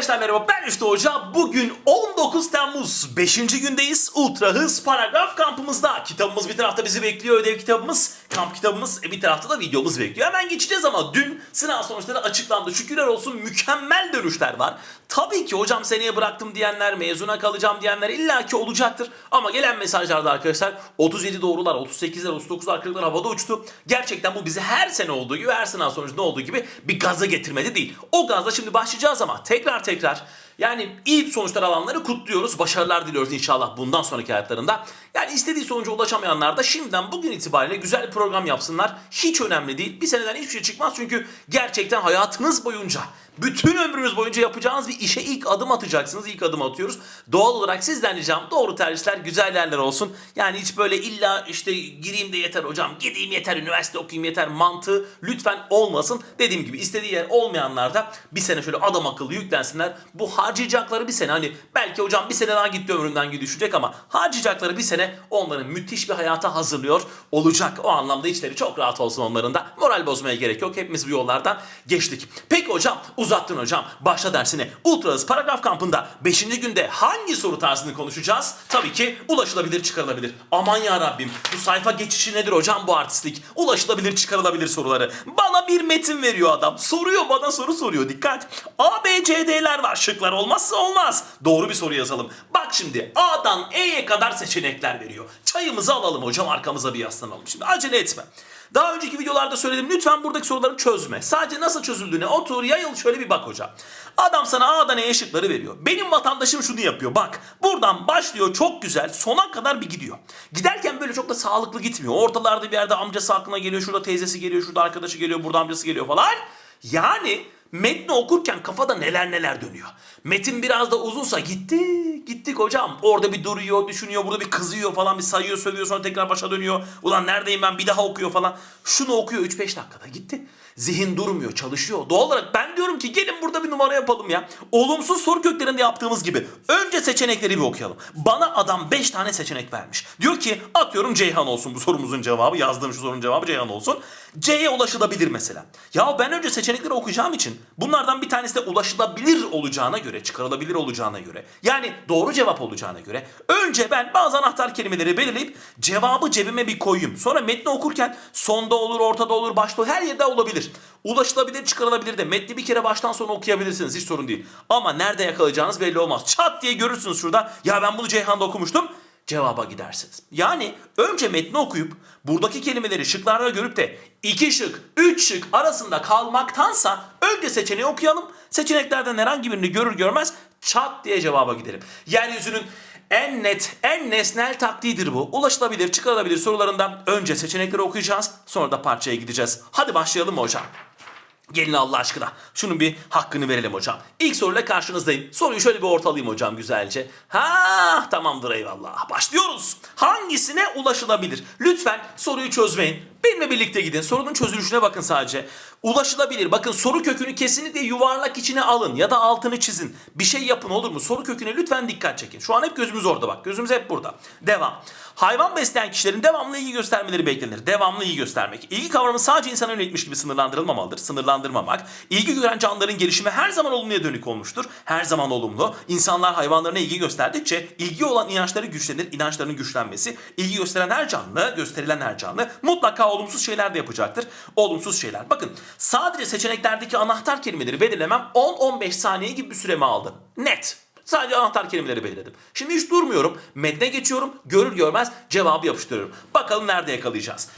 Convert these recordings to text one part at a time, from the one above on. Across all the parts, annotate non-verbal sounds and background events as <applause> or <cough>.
Arkadaşlar merhaba ben Üstü Hoca. Bugün 19 Temmuz 5. gündeyiz. Ultra hız paragraf kampımızda. Kitabımız bir tarafta bizi bekliyor. Ödev kitabımız, kamp kitabımız e, bir tarafta da videomuz bekliyor. Hemen geçeceğiz ama dün sınav sonuçları açıklandı. Şükürler olsun mükemmel dönüşler var. Tabii ki hocam seneye bıraktım diyenler, mezuna kalacağım diyenler illaki olacaktır. Ama gelen mesajlarda arkadaşlar 37 doğrular, 38'ler, 39'lar, 40'lar havada uçtu. Gerçekten bu bizi her sene olduğu gibi, her sınav sonucunda olduğu gibi bir gaza getirmedi değil. O gazla şimdi başlayacağız ama tekrar tekrar yani iyi sonuçlar alanları kutluyoruz. Başarılar diliyoruz inşallah bundan sonraki hayatlarında. Yani istediği sonuca ulaşamayanlar da şimdiden bugün itibariyle güzel bir program yapsınlar. Hiç önemli değil. Bir seneden hiçbir şey çıkmaz çünkü gerçekten hayatınız boyunca bütün ömrünüz boyunca yapacağınız bir işe ilk adım atacaksınız. İlk adım atıyoruz. Doğal olarak sizden ricam doğru tercihler, güzel yerler olsun. Yani hiç böyle illa işte gireyim de yeter hocam, gideyim yeter, üniversite okuyayım yeter mantığı lütfen olmasın. Dediğim gibi istediği yer olmayanlar da bir sene şöyle adam akıllı yüklensinler. Bu harcayacakları bir sene hani belki hocam bir sene daha gitti ömrümden gibi düşecek ama harcayacakları bir sene onları müthiş bir hayata hazırlıyor olacak. O anlamda içleri çok rahat olsun onların da. Moral bozmaya gerek yok. Hepimiz bu yollardan geçtik. Peki hocam uzattın hocam. Başla dersine. Ultra hız paragraf kampında 5. günde hangi soru tarzını konuşacağız? Tabii ki ulaşılabilir çıkarılabilir. Aman ya Rabbim bu sayfa geçişi nedir hocam bu artistlik? Ulaşılabilir çıkarılabilir soruları. Bana bir metin veriyor adam. Soruyor bana soru soruyor. Dikkat. A, B, C, D'ler var. Şıklar olmazsa olmaz. Doğru bir soru yazalım. Bak şimdi A'dan E'ye kadar seçenekler veriyor. Çayımızı alalım hocam arkamıza bir yaslanalım. Şimdi acele etme. Daha önceki videolarda söyledim lütfen buradaki soruları çözme. Sadece nasıl çözüldüğüne otur yayıl şöyle bir bak hocam. Adam sana A'dan E'ye şıkları veriyor. Benim vatandaşım şunu yapıyor bak. Buradan başlıyor çok güzel sona kadar bir gidiyor. Giderken böyle çok da sağlıklı gitmiyor. Ortalarda bir yerde amcası aklına geliyor. Şurada teyzesi geliyor. Şurada arkadaşı geliyor. Burada amcası geliyor falan. Yani metni okurken kafada neler neler dönüyor. Metin biraz da uzunsa gitti gittik hocam. Orada bir duruyor, düşünüyor, burada bir kızıyor falan, bir sayıyor, sövüyor sonra tekrar başa dönüyor. Ulan neredeyim ben bir daha okuyor falan. Şunu okuyor 3-5 dakikada gitti. Zihin durmuyor, çalışıyor. Doğal olarak ben diyorum ki gelin burada bir numara yapalım ya. Olumsuz soru köklerinde yaptığımız gibi. Önce seçenekleri bir okuyalım. Bana adam 5 tane seçenek vermiş. Diyor ki atıyorum Ceyhan olsun bu sorumuzun cevabı. Yazdığım şu sorunun cevabı Ceyhan olsun. C'ye ulaşılabilir mesela. Ya ben önce seçenekleri okuyacağım için bunlardan bir tanesi de ulaşılabilir olacağına göre, çıkarılabilir olacağına göre. Yani doğru cevap olacağına göre. Önce ben bazı anahtar kelimeleri belirleyip cevabı cebime bir koyayım. Sonra metni okurken sonda olur, ortada olur, başta olur, her yerde olabilir. Ulaşılabilir, çıkarılabilir de metni bir kere baştan sona okuyabilirsiniz. Hiç sorun değil. Ama nerede yakalayacağınız belli olmaz. Çat diye görürsünüz şurada. Ya ben bunu Ceyhan'da okumuştum cevaba gidersiniz. Yani önce metni okuyup buradaki kelimeleri şıklarda görüp de iki şık, üç şık arasında kalmaktansa önce seçeneği okuyalım. Seçeneklerden herhangi birini görür görmez çat diye cevaba gidelim. Yeryüzünün en net, en nesnel taktiğidir bu. Ulaşılabilir, çıkarılabilir sorularından önce seçenekleri okuyacağız. Sonra da parçaya gideceğiz. Hadi başlayalım mı hocam? Gelin Allah aşkına. Şunun bir hakkını verelim hocam. İlk soruyla karşınızdayım. Soruyu şöyle bir ortalayayım hocam güzelce. Ha tamamdır eyvallah. Başlıyoruz. Hangisine ulaşılabilir? Lütfen soruyu çözmeyin. Benimle birlikte gidin. Sorunun çözülüşüne bakın sadece. Ulaşılabilir. Bakın soru kökünü kesinlikle yuvarlak içine alın ya da altını çizin. Bir şey yapın olur mu? Soru köküne lütfen dikkat çekin. Şu an hep gözümüz orada bak. Gözümüz hep burada. Devam. Hayvan besleyen kişilerin devamlı ilgi göstermeleri beklenir. Devamlı ilgi göstermek. İlgi kavramı sadece insana yönelikmiş gibi sınırlandırılmamalıdır. Sınırlandırmamak. İlgi gören canlıların gelişimi her zaman olumluya dönük olmuştur. Her zaman olumlu. İnsanlar hayvanlarına ilgi gösterdikçe ilgi olan inançları güçlenir. İnançlarının güçlenmesi. ilgi gösteren her canlı, gösterilen her canlı mutlaka olumsuz şeyler de yapacaktır. Olumsuz şeyler. Bakın sadece seçeneklerdeki anahtar kelimeleri belirlemem 10-15 saniye gibi bir süremi aldı. Net. Sadece anahtar kelimeleri belirledim. Şimdi hiç durmuyorum. Metne geçiyorum. Görür görmez cevabı yapıştırıyorum. Bakalım nerede yakalayacağız.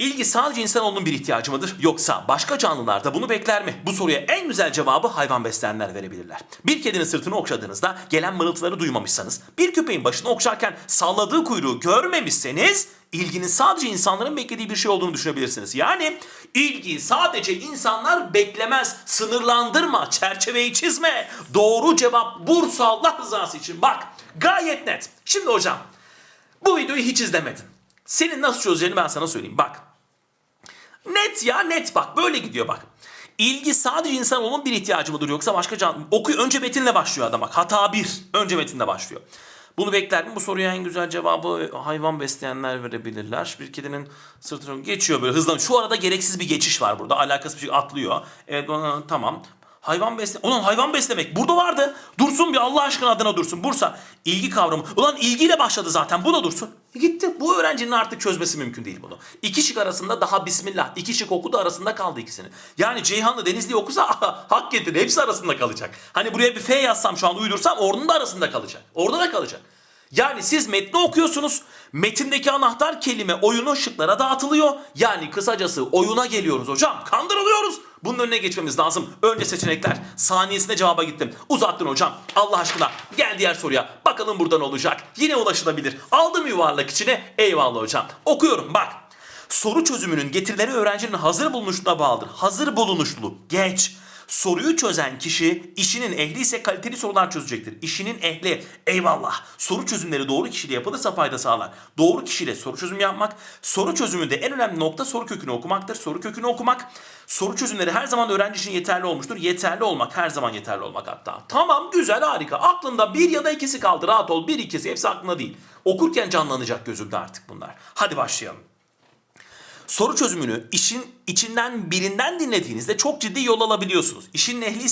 İlgi sadece insanoğlunun bir ihtiyacı mıdır? Yoksa başka canlılar da bunu bekler mi? Bu soruya en güzel cevabı hayvan besleyenler verebilirler. Bir kedinin sırtını okşadığınızda gelen mırıltıları duymamışsanız, bir köpeğin başını okşarken salladığı kuyruğu görmemişseniz ilginin sadece insanların beklediği bir şey olduğunu düşünebilirsiniz. Yani ilgi sadece insanlar beklemez. Sınırlandırma, çerçeveyi çizme. Doğru cevap Bursa Allah rızası için. Bak gayet net. Şimdi hocam bu videoyu hiç izlemedin. Senin nasıl çözeceğini ben sana söyleyeyim. Bak. Net ya net bak böyle gidiyor bak. İlgi sadece insanoğlunun bir ihtiyacı mıdır yoksa başka canlı? Okuyor önce metinle başlıyor adam bak. Hata bir. Önce metinle başlıyor. Bunu beklerdim. Bu soruya en güzel cevabı hayvan besleyenler verebilirler. Bir kedinin sırtını geçiyor böyle hızlan. Şu arada gereksiz bir geçiş var burada. Alakasız bir şey atlıyor. Evet tamam. Hayvan besle... Ulan hayvan beslemek burada vardı. Dursun bir Allah aşkına adına dursun. Bursa ilgi kavramı. Ulan ilgiyle başladı zaten. Bu da dursun. Gitti. Bu öğrencinin artık çözmesi mümkün değil bunu. İki şık arasında daha bismillah. İki şık okudu arasında kaldı ikisini. Yani Ceyhanlı Denizli okusa hak getir. Hepsi arasında kalacak. Hani buraya bir F yazsam şu an uydursam ordunun da arasında kalacak. Orada da kalacak. Yani siz metni okuyorsunuz. Metindeki anahtar kelime oyunu şıklara dağıtılıyor. Yani kısacası oyuna geliyoruz hocam. Kandırılıyoruz. Bunun önüne geçmemiz lazım. Önce seçenekler. Saniyesinde cevaba gittim. Uzattın hocam. Allah aşkına. Gel diğer soruya. Bakalım buradan olacak. Yine ulaşılabilir. Aldım yuvarlak içine. Eyvallah hocam. Okuyorum bak. Soru çözümünün getirileri öğrencinin hazır bulunuşluğuna bağlıdır. Hazır bulunuşlu. Geç. Soruyu çözen kişi işinin ehli ise kaliteli sorular çözecektir. İşinin ehli eyvallah. Soru çözümleri doğru kişiyle yapılırsa fayda sağlar. Doğru kişiyle soru çözümü yapmak. Soru çözümünde en önemli nokta soru kökünü okumaktır. Soru kökünü okumak. Soru çözümleri her zaman öğrenci için yeterli olmuştur. Yeterli olmak her zaman yeterli olmak hatta. Tamam güzel harika. Aklında bir ya da ikisi kaldı. Rahat ol. Bir ikisi hepsi aklında değil. Okurken canlanacak gözümde artık bunlar. Hadi başlayalım. Soru çözümünü işin içinden birinden dinlediğinizde çok ciddi yol alabiliyorsunuz. İşin ehli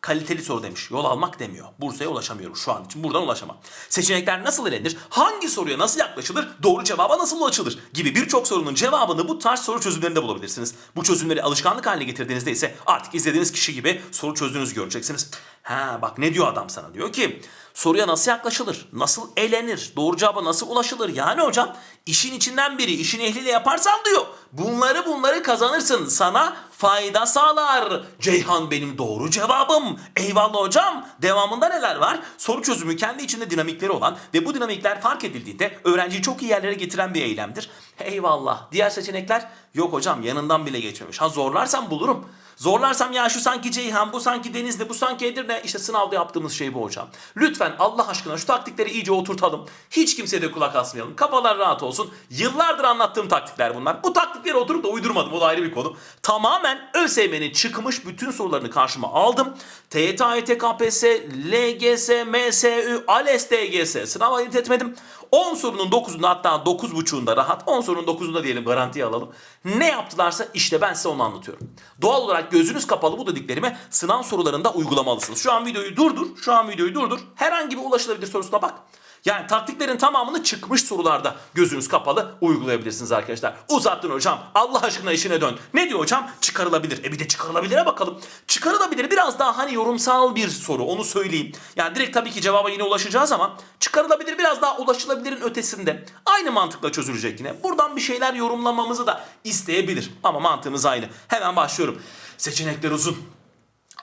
kaliteli soru demiş. Yol almak demiyor. Bursa'ya ulaşamıyorum şu an için. Buradan ulaşamam. Seçenekler nasıl elenir? Hangi soruya nasıl yaklaşılır? Doğru cevaba nasıl ulaşılır? Gibi birçok sorunun cevabını bu tarz soru çözümlerinde bulabilirsiniz. Bu çözümleri alışkanlık haline getirdiğinizde ise artık izlediğiniz kişi gibi soru çözdüğünüzü göreceksiniz. Ha bak ne diyor adam sana? Diyor ki soruya nasıl yaklaşılır? Nasıl elenir? Doğru cevaba nasıl ulaşılır? Yani hocam işin içinden biri işin ehliyle yaparsan diyor. Bunları bunları kazanırsın. Sana fayda sağlar. Ceyhan benim doğru cevabım. Eyvallah hocam. Devamında neler var? Soru çözümü kendi içinde dinamikleri olan ve bu dinamikler fark edildiğinde öğrenciyi çok iyi yerlere getiren bir eylemdir. Eyvallah. Diğer seçenekler yok hocam yanından bile geçmemiş. Ha zorlarsam bulurum. Zorlarsam ya şu sanki Ceyhan, bu sanki Denizli, bu sanki Edirne. İşte sınavda yaptığımız şey bu hocam. Lütfen Allah aşkına şu taktikleri iyice oturtalım. Hiç kimseye de kulak asmayalım. Kafalar rahat olsun. Yıllardır anlattığım taktikler bunlar. Bu taktikleri oturup da uydurmadım. O da ayrı bir konu. Tamamen ÖSYM'nin çıkmış bütün sorularını karşıma aldım. TYT, AYT, KPSS, LGS, MSÜ, ALES, DGS sınava ayırt etmedim. 10 sorunun 9'unda hatta 9.5'unda rahat 10 sorunun 9'unda diyelim garantiye alalım. Ne yaptılarsa işte ben size onu anlatıyorum. Doğal olarak gözünüz kapalı bu dediklerimi sınav sorularında uygulamalısınız. Şu an videoyu durdur. Şu an videoyu durdur. Herhangi bir ulaşılabilir sorusuna bak. Yani taktiklerin tamamını çıkmış sorularda gözünüz kapalı uygulayabilirsiniz arkadaşlar. Uzattın hocam. Allah aşkına işine dön. Ne diyor hocam? Çıkarılabilir. E bir de çıkarılabilire bakalım. Çıkarılabilir biraz daha hani yorumsal bir soru onu söyleyeyim. Yani direkt tabii ki cevaba yine ulaşacağız ama çıkarılabilir biraz daha ulaşılabilirin ötesinde. Aynı mantıkla çözülecek yine. Buradan bir şeyler yorumlamamızı da isteyebilir. Ama mantığımız aynı. Hemen başlıyorum. Seçenekler uzun.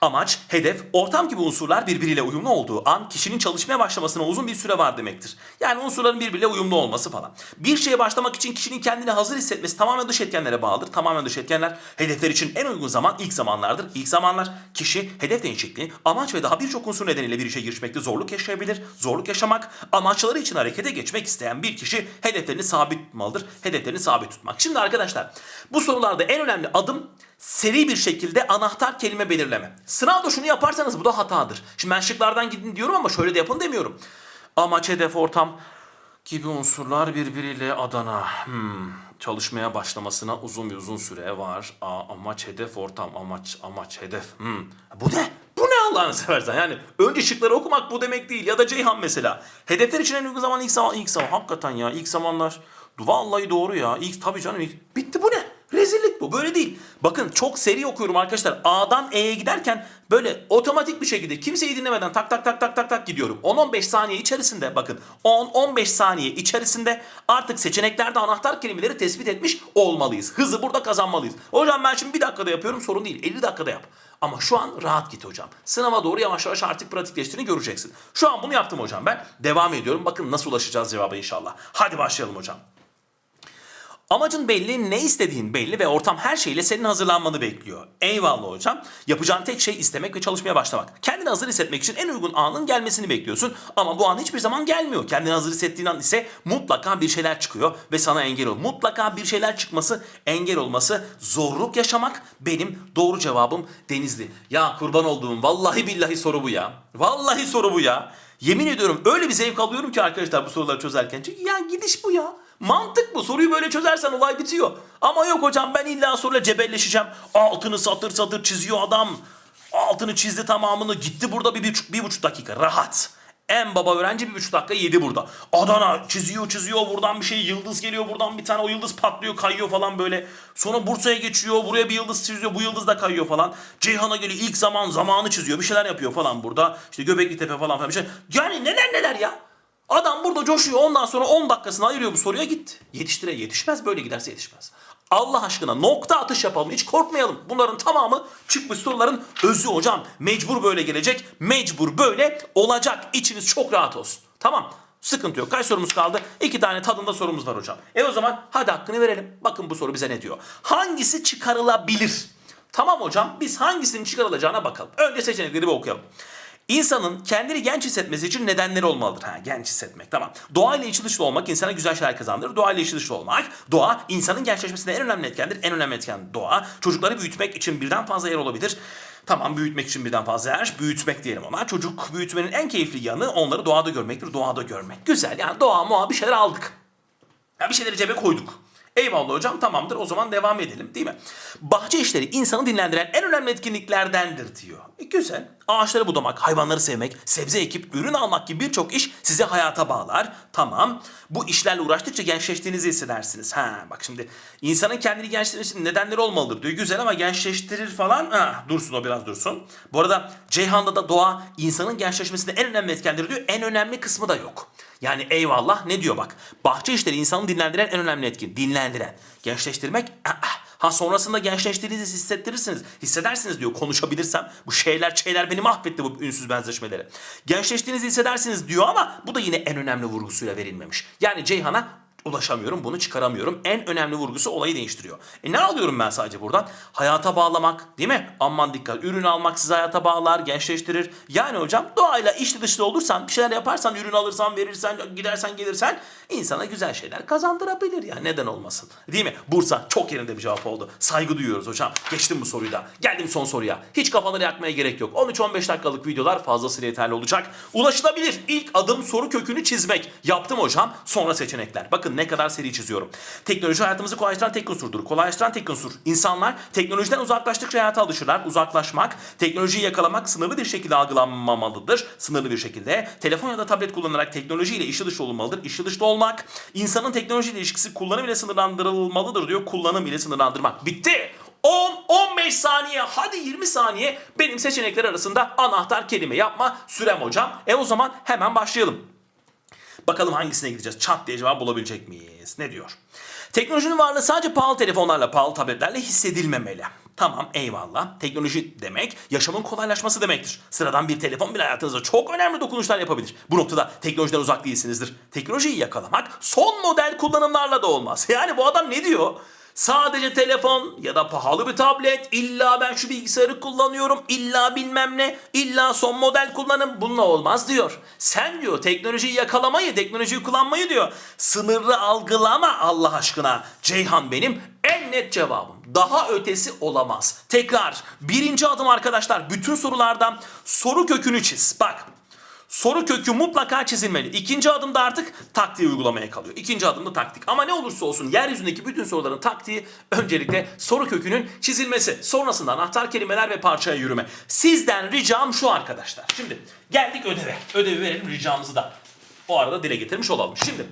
Amaç, hedef, ortam gibi unsurlar birbiriyle uyumlu olduğu an kişinin çalışmaya başlamasına uzun bir süre var demektir. Yani unsurların birbiriyle uyumlu olması falan. Bir şeye başlamak için kişinin kendini hazır hissetmesi tamamen dış etkenlere bağlıdır. Tamamen dış etkenler hedefler için en uygun zaman ilk zamanlardır. İlk zamanlar kişi hedef değişikliği, amaç ve daha birçok unsur nedeniyle bir işe girişmekte zorluk yaşayabilir. Zorluk yaşamak, amaçları için harekete geçmek isteyen bir kişi hedeflerini sabit tutmalıdır. Hedeflerini sabit tutmak. Şimdi arkadaşlar bu sorularda en önemli adım seri bir şekilde anahtar kelime belirleme. Sınavda şunu yaparsanız bu da hatadır. Şimdi ben şıklardan gidin diyorum ama şöyle de yapın demiyorum. Amaç, hedef, ortam gibi unsurlar birbiriyle adana. Hmm. Çalışmaya başlamasına uzun bir uzun süre var. Aa, amaç, hedef, ortam, amaç, amaç, hedef. Hmm. Bu ne? Bu ne Allah'ını seversen? Yani önce şıkları okumak bu demek değil. Ya da Ceyhan mesela. Hedefler için en uygun zaman ilk zaman. ilk zaman. Hakikaten ya ilk zamanlar. Vallahi doğru ya. İlk tabii canım ilk. Bitti bu ne? Böyle değil. Bakın çok seri okuyorum arkadaşlar. A'dan E'ye giderken böyle otomatik bir şekilde kimseyi dinlemeden tak tak tak tak tak tak gidiyorum. 10-15 saniye içerisinde bakın 10-15 saniye içerisinde artık seçeneklerde anahtar kelimeleri tespit etmiş olmalıyız. Hızı burada kazanmalıyız. Hocam ben şimdi bir dakikada yapıyorum sorun değil. 50 dakikada yap. Ama şu an rahat git hocam. Sınava doğru yavaş yavaş artık pratikleştiğini göreceksin. Şu an bunu yaptım hocam ben. Devam ediyorum. Bakın nasıl ulaşacağız cevaba inşallah. Hadi başlayalım hocam. Amacın belli, ne istediğin belli ve ortam her şeyle senin hazırlanmanı bekliyor. Eyvallah hocam. Yapacağın tek şey istemek ve çalışmaya başlamak. Kendini hazır hissetmek için en uygun anın gelmesini bekliyorsun ama bu an hiçbir zaman gelmiyor. Kendini hazır hissettiğin an ise mutlaka bir şeyler çıkıyor ve sana engel ol. Mutlaka bir şeyler çıkması, engel olması, zorluk yaşamak benim doğru cevabım Denizli. Ya kurban olduğum vallahi billahi soru bu ya. Vallahi soru bu ya. Yemin ediyorum öyle bir zevk alıyorum ki arkadaşlar bu soruları çözerken. Çünkü ya gidiş bu ya. Mantık bu. Soruyu böyle çözersen olay bitiyor. Ama yok hocam ben illa soruyla cebelleşeceğim. Altını satır satır çiziyor adam. Altını çizdi tamamını gitti burada bir, buçuk, bir buçuk dakika rahat. En baba öğrenci bir buçuk dakika yedi burada. Adana çiziyor çiziyor buradan bir şey yıldız geliyor buradan bir tane o yıldız patlıyor kayıyor falan böyle. Sonra Bursa'ya geçiyor buraya bir yıldız çiziyor bu yıldız da kayıyor falan. Ceyhan'a geliyor ilk zaman zamanı çiziyor bir şeyler yapıyor falan burada. İşte Göbekli Tepe falan falan bir şey. Yani neler neler ya. Adam burada coşuyor ondan sonra 10 dakikasını ayırıyor bu soruya gitti. Yetiştire yetişmez böyle giderse yetişmez. Allah aşkına nokta atış yapalım hiç korkmayalım. Bunların tamamı çıkmış soruların özü hocam. Mecbur böyle gelecek mecbur böyle olacak. İçiniz çok rahat olsun. Tamam sıkıntı yok. Kaç sorumuz kaldı? İki tane tadında sorumuz var hocam. E o zaman hadi hakkını verelim. Bakın bu soru bize ne diyor. Hangisi çıkarılabilir? Tamam hocam biz hangisinin çıkarılacağına bakalım. Önce seçenekleri bir okuyalım. İnsanın kendini genç hissetmesi için nedenleri olmalıdır. Ha, genç hissetmek tamam. Doğayla içi dışlı olmak insana güzel şeyler kazandırır. Doğayla içi dışlı olmak. Doğa insanın gençleşmesinde en önemli etkendir. En önemli etken doğa. Çocukları büyütmek için birden fazla yer olabilir. Tamam büyütmek için birden fazla yer. Büyütmek diyelim ona. Çocuk büyütmenin en keyifli yanı onları doğada görmektir. Doğada görmek. Güzel yani doğa muğa bir şeyler aldık. Ya bir şeyleri cebe koyduk. Eyvallah hocam tamamdır o zaman devam edelim değil mi? Bahçe işleri insanı dinlendiren en önemli etkinliklerdendir diyor. E, güzel. Ağaçları budamak, hayvanları sevmek, sebze ekip, ürün almak gibi birçok iş sizi hayata bağlar. Tamam. Bu işlerle uğraştıkça gençleştiğinizi hissedersiniz. Ha bak şimdi insanın kendini gençleştirmesi için nedenleri olmalıdır diyor. Güzel ama gençleştirir falan. Ha, dursun o biraz dursun. Bu arada Ceyhan'da da doğa insanın gençleşmesinde en önemli etkenleri diyor. En önemli kısmı da yok. Yani eyvallah ne diyor bak. Bahçe işleri insanı dinlendiren en önemli etkin. Dinlendiren. Gençleştirmek ah, Ha sonrasında gençleştiğinizi hissettirirsiniz. Hissedersiniz diyor konuşabilirsem. Bu şeyler şeyler beni mahvetti bu ünsüz benzeşmeleri. Gençleştiğinizi hissedersiniz diyor ama bu da yine en önemli vurgusuyla verilmemiş. Yani Ceyhan'a ulaşamıyorum, bunu çıkaramıyorum. En önemli vurgusu olayı değiştiriyor. E ne alıyorum ben sadece buradan? Hayata bağlamak, değil mi? Aman dikkat, ürün almak sizi hayata bağlar, gençleştirir. Yani hocam doğayla içli dışlı olursan, bir şeyler yaparsan, ürün alırsan, verirsen, gidersen, gelirsen insana güzel şeyler kazandırabilir ya. Neden olmasın? Değil mi? Bursa çok yerinde bir cevap oldu. Saygı duyuyoruz hocam. Geçtim bu soruyu da. Geldim son soruya. Hiç kafaları yakmaya gerek yok. 13-15 dakikalık videolar fazlasıyla yeterli olacak. Ulaşılabilir. İlk adım soru kökünü çizmek. Yaptım hocam. Sonra seçenekler. Bakın ne kadar seri çiziyorum. Teknoloji hayatımızı kolaylaştıran tek unsurdur. Kolaylaştıran tek unsur. İnsanlar teknolojiden uzaklaştıkça hayata alışırlar. Uzaklaşmak, teknolojiyi yakalamak sınırlı bir şekilde algılanmamalıdır. Sınırlı bir şekilde. Telefon ya da tablet kullanarak teknolojiyle işi dışı olunmalıdır. İşi dışta olmak, insanın teknolojiyle ilişkisi kullanım ile sınırlandırılmalıdır diyor. Kullanım ile sınırlandırmak. Bitti. 10, 15 saniye hadi 20 saniye benim seçenekler arasında anahtar kelime yapma sürem hocam. E o zaman hemen başlayalım. Bakalım hangisine gideceğiz? Çat diye cevap bulabilecek miyiz? Ne diyor? Teknolojinin varlığı sadece pahalı telefonlarla, pahalı tabletlerle hissedilmemeli. Tamam eyvallah. Teknoloji demek yaşamın kolaylaşması demektir. Sıradan bir telefon bile hayatınızda çok önemli dokunuşlar yapabilir. Bu noktada teknolojiden uzak değilsinizdir. Teknolojiyi yakalamak son model kullanımlarla da olmaz. <laughs> Yani bu adam ne diyor? Sadece telefon ya da pahalı bir tablet, illa ben şu bilgisayarı kullanıyorum, illa bilmem ne, illa son model kullanım bununla olmaz diyor. Sen diyor teknolojiyi yakalamayı, teknolojiyi kullanmayı diyor. Sınırlı algılama Allah aşkına. Ceyhan benim en net cevabım. Daha ötesi olamaz. Tekrar birinci adım arkadaşlar bütün sorulardan soru kökünü çiz. Bak Soru kökü mutlaka çizilmeli. İkinci adımda artık taktiği uygulamaya kalıyor. İkinci adımda taktik. Ama ne olursa olsun yeryüzündeki bütün soruların taktiği öncelikle soru kökünün çizilmesi. Sonrasında anahtar kelimeler ve parçaya yürüme. Sizden ricam şu arkadaşlar. Şimdi geldik ödeve. Ödevi verelim ricamızı da. O arada dile getirmiş olalım. Şimdi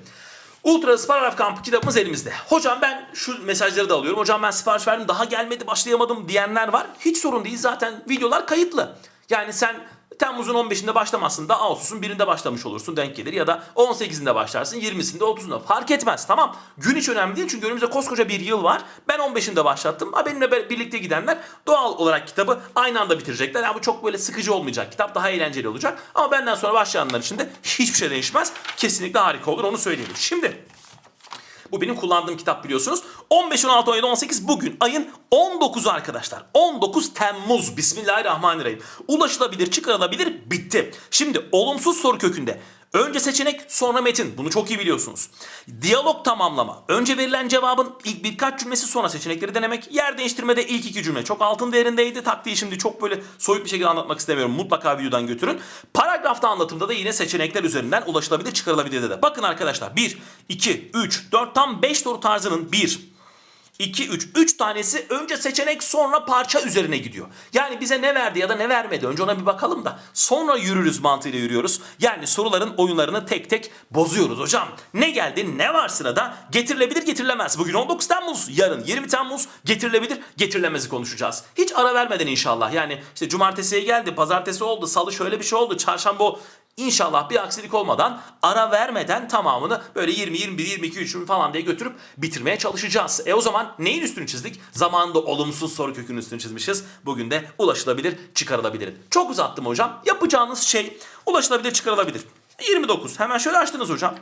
Ultra Paragraf Kampı kitabımız elimizde. Hocam ben şu mesajları da alıyorum. Hocam ben sipariş verdim daha gelmedi başlayamadım diyenler var. Hiç sorun değil zaten videolar kayıtlı. Yani sen Temmuz'un 15'inde başlamazsın da Ağustos'un 1'inde başlamış olursun denk gelir ya da 18'inde başlarsın 20'sinde 30'unda fark etmez tamam. Gün hiç önemli değil çünkü önümüzde koskoca bir yıl var. Ben 15'inde başlattım. Ha benimle be- birlikte gidenler doğal olarak kitabı aynı anda bitirecekler. Yani bu çok böyle sıkıcı olmayacak. Kitap daha eğlenceli olacak. Ama benden sonra başlayanlar için de hiçbir şey değişmez. Kesinlikle harika olur onu söyleyelim. Şimdi bu benim kullandığım kitap biliyorsunuz. 15, 16, 17, 18 bugün ayın 19'u arkadaşlar. 19 Temmuz. Bismillahirrahmanirrahim. Ulaşılabilir, çıkarılabilir, bitti. Şimdi olumsuz soru kökünde. Önce seçenek sonra metin. Bunu çok iyi biliyorsunuz. Diyalog tamamlama. Önce verilen cevabın ilk birkaç cümlesi sonra seçenekleri denemek. Yer değiştirmede ilk iki cümle çok altın değerindeydi. Taktiği şimdi çok böyle soyut bir şekilde anlatmak istemiyorum. Mutlaka videodan götürün. Paragrafta anlatımda da yine seçenekler üzerinden ulaşılabilir çıkarılabilir de. Bakın arkadaşlar 1, 2, 3, 4 tam 5 soru tarzının 1, 2, 3. 3 tanesi önce seçenek sonra parça üzerine gidiyor. Yani bize ne verdi ya da ne vermedi önce ona bir bakalım da sonra yürürüz mantığıyla yürüyoruz. Yani soruların oyunlarını tek tek bozuyoruz hocam. Ne geldi ne var sırada getirilebilir getirilemez. Bugün 19 Temmuz yarın 20 Temmuz getirilebilir getirilemezi konuşacağız. Hiç ara vermeden inşallah yani işte cumartesiye geldi pazartesi oldu salı şöyle bir şey oldu çarşamba İnşallah bir aksilik olmadan ara vermeden tamamını böyle 20, 21, 22, 3 falan diye götürüp bitirmeye çalışacağız. E o zaman neyin üstünü çizdik? Zamanında olumsuz soru kökünün üstünü çizmişiz. Bugün de ulaşılabilir, çıkarılabilir. Çok uzattım hocam. Yapacağınız şey ulaşılabilir, çıkarılabilir. 29. Hemen şöyle açtınız hocam.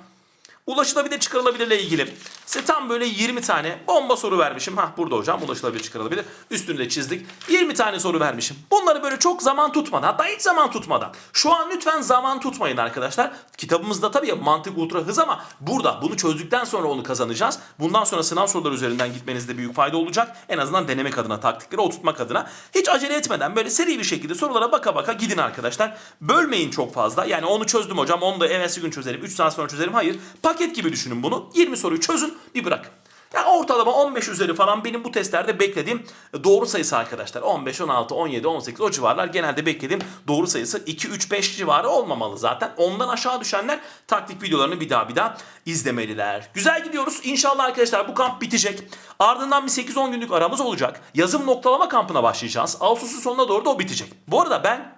Ulaşılabilir çıkarılabilirle ilgili size tam böyle 20 tane bomba soru vermişim. Hah burada hocam ulaşılabilir çıkarılabilir. Üstünü de çizdik. 20 tane soru vermişim. Bunları böyle çok zaman tutmadan hatta hiç zaman tutmadan. Şu an lütfen zaman tutmayın arkadaşlar. Kitabımızda tabii ya mantık ultra hız ama burada bunu çözdükten sonra onu kazanacağız. Bundan sonra sınav soruları üzerinden gitmenizde büyük fayda olacak. En azından denemek adına taktikleri oturtmak adına. Hiç acele etmeden böyle seri bir şekilde sorulara baka baka gidin arkadaşlar. Bölmeyin çok fazla. Yani onu çözdüm hocam onu da evvelsi gün çözerim. 3 saat sonra çözerim. Hayır. Paket gibi düşünün bunu. 20 soruyu çözün bir bırakın. Yani ortalama 15 üzeri falan benim bu testlerde beklediğim doğru sayısı arkadaşlar. 15, 16, 17, 18 o civarlar genelde beklediğim doğru sayısı 2, 3, 5 civarı olmamalı zaten. Ondan aşağı düşenler taktik videolarını bir daha bir daha izlemeliler. Güzel gidiyoruz. İnşallah arkadaşlar bu kamp bitecek. Ardından bir 8-10 günlük aramız olacak. Yazım noktalama kampına başlayacağız. Ağustos'un sonuna doğru da o bitecek. Bu arada ben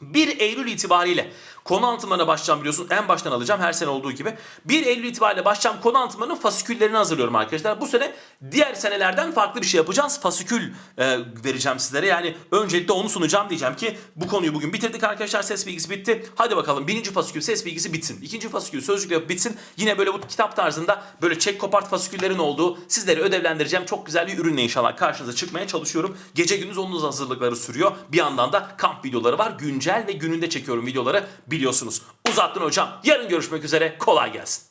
1 Eylül itibariyle konu antrenmanına başlayacağım biliyorsun. En baştan alacağım her sene olduğu gibi. 1 Eylül itibariyle başlayacağım konu antrenmanının fasiküllerini hazırlıyorum arkadaşlar. Bu sene diğer senelerden farklı bir şey yapacağız. Fasikül e, vereceğim sizlere. Yani öncelikle onu sunacağım diyeceğim ki bu konuyu bugün bitirdik arkadaşlar. Ses bilgisi bitti. Hadi bakalım birinci fasikül ses bilgisi bitsin. İkinci fasikül sözcük yapıp bitsin. Yine böyle bu kitap tarzında böyle çek kopart fasiküllerin olduğu sizleri ödevlendireceğim. Çok güzel bir ürünle inşallah karşınıza çıkmaya çalışıyorum. Gece gündüz onun hazırlıkları sürüyor. Bir yandan da kamp videoları var. Güncel ve gününde çekiyorum videoları biliyorsunuz. Uzattın hocam. Yarın görüşmek üzere. Kolay gelsin.